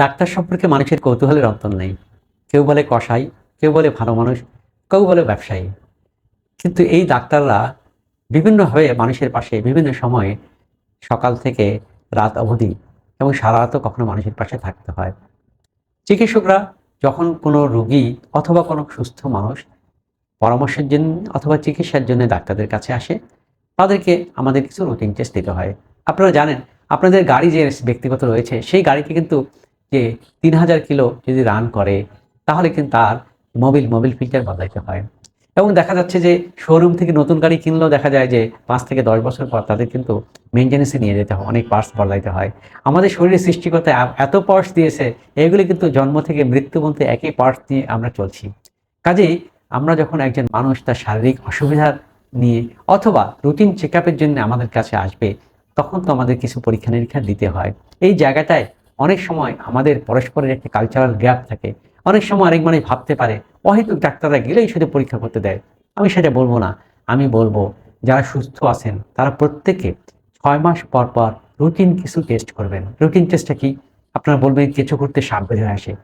Doctor সম্পর্কে মানুষের কৌতূহলের অন্তর নেই। কেউ বলে কসাই, কেউ বলে ভালো মানুষ, কেউ বলে ব্যবসায়ী। কিন্তু এই ডাক্তাররা বিভিন্নভাবে মানুষের পাশে, বিভিন্ন সময়ে সকাল থেকে রাত অবধি এবং সারা রাতও কখনো মানুষের পাশে থাকতে হয়। চিকিৎসকরা যখন কোনো রুগী অথবা কোনো সুস্থ মানুষ পরামর্শের জন্য অথবা চিকিৎসার জন্য ডাক্তারদের কাছে আসে, তাদেরকে আমাদের কিছু রুটিন টেস্ট দিতে হয়। আপনারা জানেন, আপনাদের গাড়ি যে ব্যক্তিগত রয়েছে, সেই গাড়িকে কিন্তু যে তিন হাজার কিলো যদি রান করে, তাহলে কিন্তু তার মোবিল মোবিল ফিল্টার বদলাইতে হয়। এবং দেখা যাচ্ছে যে শোরুম থেকে নতুন গাড়ি কিনলেও দেখা যায় যে পাঁচ থেকে দশ বছর পর তাদের কিন্তু মেনটেন্যান্সে নিয়ে যেতে হয়, অনেক পার্টস বদলাইতে হয়। আমাদের শরীরে সৃষ্টিকর্তা এত পার্টস দিয়েছে, এগুলি কিন্তু জন্ম থেকে মৃত্যু পর্যন্ত একই পার্টস নিয়ে আমরা চলছি। কাজেই আমরা যখন একজন মানুষ তার শারীরিক অসুবিধা নিয়ে অথবা রুটিন চেক আপের জন্য আমাদের কাছে আসবে, তখন তো আমাদের কিছু পরীক্ষা নিরীক্ষা দিতে হয়। এই জায়গাটায় অনেক সময় আমাদের পরস্পরের একটি কালচারাল গ্যাপ থাকে। অনেক সময় আরেক মানুষ ভাবতে পারে, অহেতুক ডাক্তাররা গেলেই শুধু পরীক্ষা করতে দেয়। আমি সেটা বলব না। আমি বলব, যারা সুস্থ আছেন, তারা প্রত্যেকে ছয় মাস পর পর রুটিন কিছু টেস্ট করবেন। রুটিন টেস্টটা কি? আপনারা বলবেন কেঁচো করতে সাপ বের হয়ে আসে।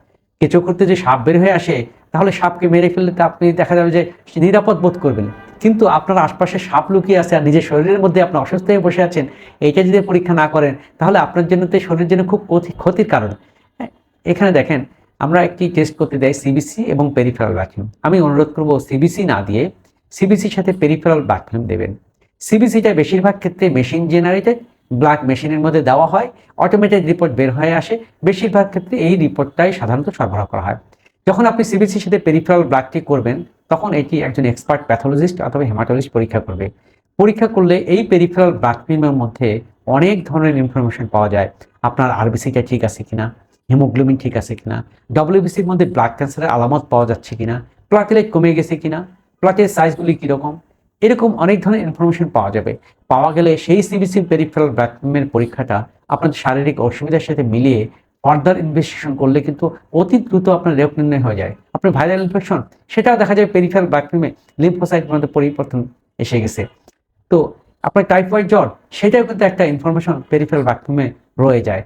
কেঁচো করতে যে সাপ বের হয়ে আসে, তাহলে সাপকে মেরে ফেললে তো আপনি দেখা যাবে যে নিরাপদ বোধ করবেন। কিন্তু আপনার আশপাশে সাপ লুকিয়ে আছে আর নিজের শরীরের মধ্যে আপনি অসুস্থ হয়ে বসে আছেন এইটা যদি পরীক্ষা না করেন তাহলে আপনার জন্য তো শরীরের জন্য খুব ক্ষতি- ক্ষতির কারণ। হ্যাঁ, এখানে দেখেন আমরা একটি টেস্ট করতে দেয় সিবিসি এবং পেরিফেরাল ভ্যাকুয়াম আমি অনুরোধ করব সিবিসি না দিয়ে সিবিসির সাথে পেরিফেরাল ভ্যাকুয়াম দেবেন। সিবিসিটা বেশিরভাগ ক্ষেত্রে মেশিন জেনারেটেড ব্লাড মেশিনের মধ্যে দেওয়া হয় অটোমেটেড রিপোর্ট বের হয়ে আসে। বেশিরভাগ ক্ষেত্রে এই রিপোর্টটাই সাধারণত সরবরাহ করা হয়। যখন আপনি সিবিসির সাথে পেরিফেরাল ব্লাডটি করবেন তখন এটি একজন এক্সপার্ট প্যাথোলজিস্ট অথবা হেমাটোলজিস্ট পরীক্ষা করবে। পরীক্ষা করলে এই পেরিফেরাল ব্লাড ফিল্মের মধ্যে অনেক ধরনের ইনফরমেশন পাওয়া যায়। আপনার আরবিসিটা ঠিক আছে কিনা? হিমোগ্লোবিন ঠিক আছে কিনা? ডব্লিউবিসির মধ্যে ব্লাড ক্যান্সারের আলামত পাওয়া যাচ্ছে কিনা? প্লাটেলেট কমে গেছে কিনা? প্লাটের সাইজগুলি কীরকম? এরকম অনেক ধরনের ইনফরমেশন পাওয়া যাবে। পাওয়া গেলে সেই সিবিসি পেরিফেরাল ব্যাকমের পরীক্ষাটা আপনার শারীরিক অসুবিধার সাথে মিলিয়ে ফার্দার ইনভেস্টিগেশন করলে কিন্তু অতি দ্রুত আপনার রেপ নির্ণয় হয়ে যায়। আপনার ভাইরাল ইনফেকশন সেটাও দেখা যায় পেরিফেরাল বাথরুমে লিম্ফোসাইট মধ্যে পরিবর্তন এসে গেছে। তো আপনার টাইফয়েড জ্বর, সেটাও কিন্তু একটা ইনফরমেশন পেরিফেরাল বাথরুমে রয়ে যায়।